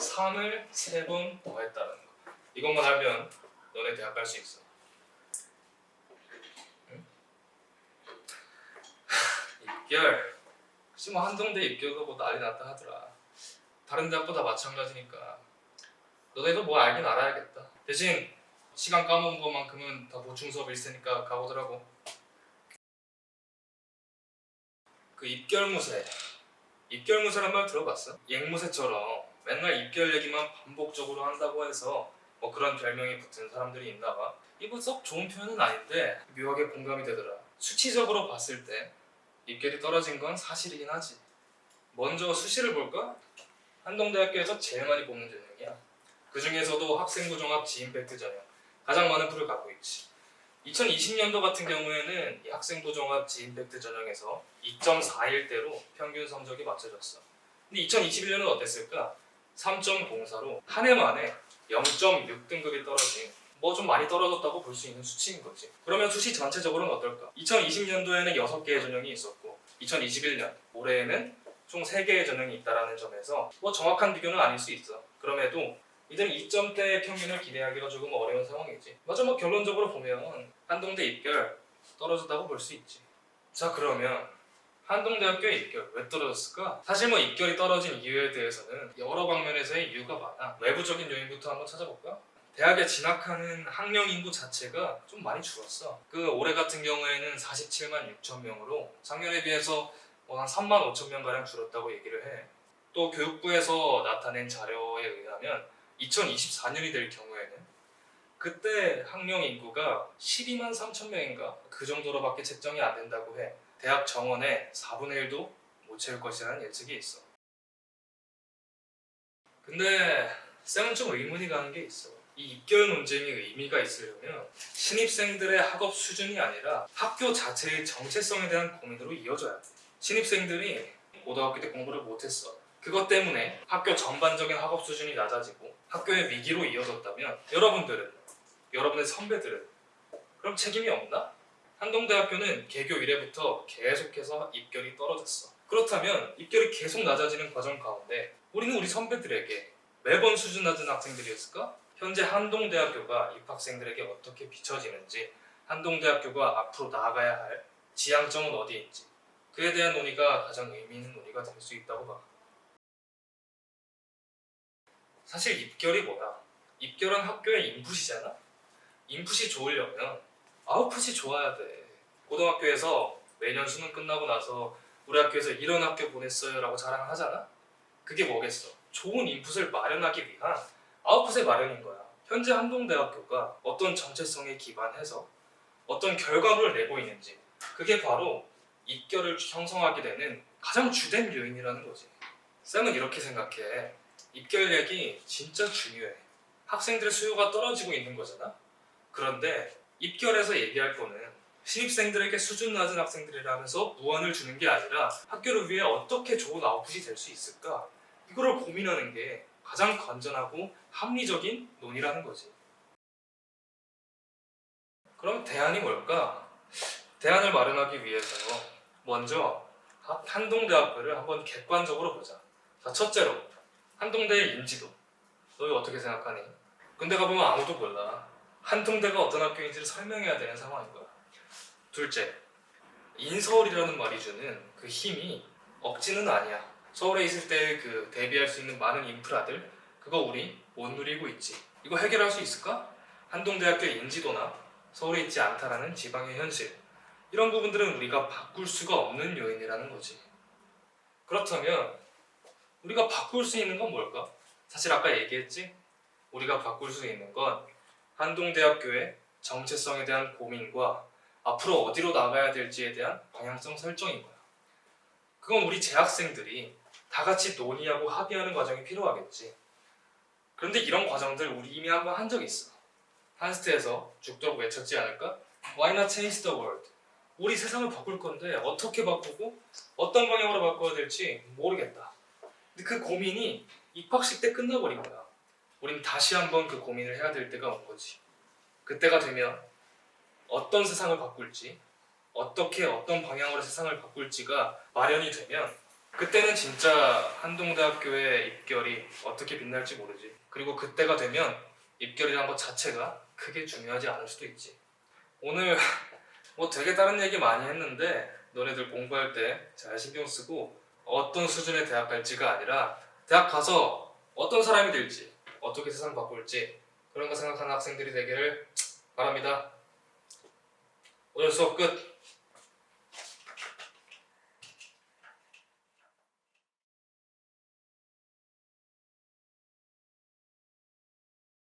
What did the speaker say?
3을 세 번 더했다는 거. 이것만 알면 너네 대학 갈 수 있어. 입결. 뭐 한동대 입결도 뭐 난리 났다 하더라. 다른 대학보다 마찬가지니까. 너네도 뭐 알긴 알아야겠다. 대신 시간 까먹은 것만큼은 다 보충 수업 일세니까 가보더라고. 그 입결무새. 입결무새란 말 들어봤어? 앵무새처럼 맨날 입결 얘기만 반복적으로 한다고 해서 뭐 그런 별명이 붙은 사람들이 있나 봐. 이거 썩 좋은 표현은 아닌데 묘하게 공감이 되더라. 수치적으로 봤을 때 입결이 떨어진 건 사실이긴 하지. 먼저 수시를 볼까? 한동대학교에서 제일 많이 뽑는 전형이야. 그 중에서도 학생부 종합 지인팩트 전형 가장 많은 풀을 갖고 있지. 2020년도 같은 경우에는 이 학생부 종합 지인팩트 전형에서 2.41대로 평균 성적이 맞춰졌어. 근데 2021년은 어땠을까? 3.04로 한 해 만에 0.6등급이 떨어진 뭐 좀 많이 떨어졌다고 볼 수 있는 수치인 거지. 그러면 수시 전체적으로는 어떨까? 2020년도에는 6개의 전형이 있었고 2021년 올해에는 총 3개의 전형이 있다라는 점에서 뭐 정확한 비교는 아닐 수 있어. 그럼에도 이들은 2점대의 평균을 기대하기가 조금 어려운 상황이지. 맞아 뭐 결론적으로 보면 한동대 입결 떨어졌다고 볼 수 있지. 자 그러면 한동대학교 입결 왜 떨어졌을까? 사실 뭐 입결이 떨어진 이유에 대해서는 여러 방면에서의 이유가 많아. 외부적인 요인부터 한번 찾아볼까? 대학에 진학하는 학령 인구 자체가 좀 많이 줄었어. 그 올해 같은 경우에는 47만 6천 명으로 작년에 비해서 뭐한 3만 5천 명 가량 줄었다고 얘기를 해. 또 교육부에서 나타낸 자료에 의하면 2024년이 될 경우에는 그때 학령 인구가 12만 3천 명인가 그 정도로밖에 책정이 안 된다고 해. 대학 정원의 4분의 1도 못 채울 것이라는 예측이 있어. 근데 쌤은 좀 의문이 가는 게 있어. 이 입결 논쟁이 의미가 있으려면 신입생들의 학업 수준이 아니라 학교 자체의 정체성에 대한 고민으로 이어져야 돼. 신입생들이 고등학교 때 공부를 못했어. 그것 때문에 학교 전반적인 학업 수준이 낮아지고 학교의 위기로 이어졌다면 여러분들은 여러분의 선배들은 그럼 책임이 없나? 한동대학교는 개교 이래부터 계속해서 입결이 떨어졌어. 그렇다면 입결이 계속 낮아지는 과정 가운데 우리는 우리 선배들에게 매번 수준 낮은 학생들이었을까? 현재 한동대학교가 입학생들에게 어떻게 비춰지는지 한동대학교가 앞으로 나아가야 할 지향점은 어디인지 그에 대한 논의가 가장 의미 있는 논의가 될 수 있다고 봐. 사실 입결이 뭐야? 입결은 학교의 인풋이잖아? 인풋이 좋으려면 아웃풋이 좋아야 돼. 고등학교에서 매년 수능 끝나고 나서 우리 학교에서 이런 학교 보냈어요라고 자랑하잖아? 그게 뭐겠어? 좋은 인풋을 마련하기 위한 아웃풋의 마련인 거야. 현재 한동대학교가 어떤 정체성에 기반해서 어떤 결과물을 내고 있는지 그게 바로 입결을 형성하게 되는 가장 주된 요인이라는 거지. 쌤은 이렇게 생각해. 입결 얘기 진짜 중요해. 학생들의 수요가 떨어지고 있는 거잖아. 그런데 입결에서 얘기할 거는 신입생들에게 수준 낮은 학생들이라면서 무언을 주는 게 아니라 학교를 위해 어떻게 좋은 아웃풋이 될 수 있을까 이거를 고민하는 게 가장 건전하고 합리적인 논의라는 거지. 그럼 대안이 뭘까? 대안을 마련하기 위해서 먼저 한- 한동대학교를 한번 객관적으로 보자. 자, 첫째로 한동대의 인지도. 너 이거 어떻게 생각하니? 근데 가보면 아무도 몰라. 한동대가 어떤 학교인지를 설명해야 되는 상황인 거야. 둘째, 인서울이라는 말이 주는 그 힘이 억지는 아니야. 서울에 있을 때 그 대비할 수 있는 많은 인프라들 그거 우리 못 누리고 있지. 이거 해결할 수 있을까? 한동대학교의 인지도나 서울에 있지 않다라는 지방의 현실 이런 부분들은 우리가 바꿀 수가 없는 요인이라는 거지. 그렇다면 우리가 바꿀 수 있는 건 뭘까? 사실 아까 얘기했지. 우리가 바꿀 수 있는 건 한동대학교의 정체성에 대한 고민과 앞으로 어디로 나가야 될지에 대한 방향성 설정인 거야. 그건 우리 재학생들이 다 같이 논의하고 합의하는 과정이 필요하겠지. 그런데 이런 과정들 우리 이미 한번 한 적 있어. 한스트에서 죽도록 외쳤지 않을까? Why not change the world? 우리 세상을 바꿀 건데 어떻게 바꾸고 어떤 방향으로 바꿔야 될지 모르겠다. 근데 그 고민이 입학식 때 끝나버린 거야. 우린 다시 한번 그 고민을 해야 될 때가 온 거지. 그때가 되면 어떤 세상을 바꿀지, 어떻게 어떤 방향으로 세상을 바꿀지가 마련이 되면 그때는 진짜 한동대학교의 입결이 어떻게 빛날지 모르지. 그리고 그때가 되면 입결이란 것 자체가 크게 중요하지 않을 수도 있지. 오늘 뭐 되게 다른 얘기 많이 했는데 너네들 공부할 때 잘 신경 쓰고 어떤 수준의 대학 갈지가 아니라 대학 가서 어떤 사람이 될지 어떻게 세상 바꿀지 그런 거 생각하는 학생들이 되기를 바랍니다. 오늘 수업 끝.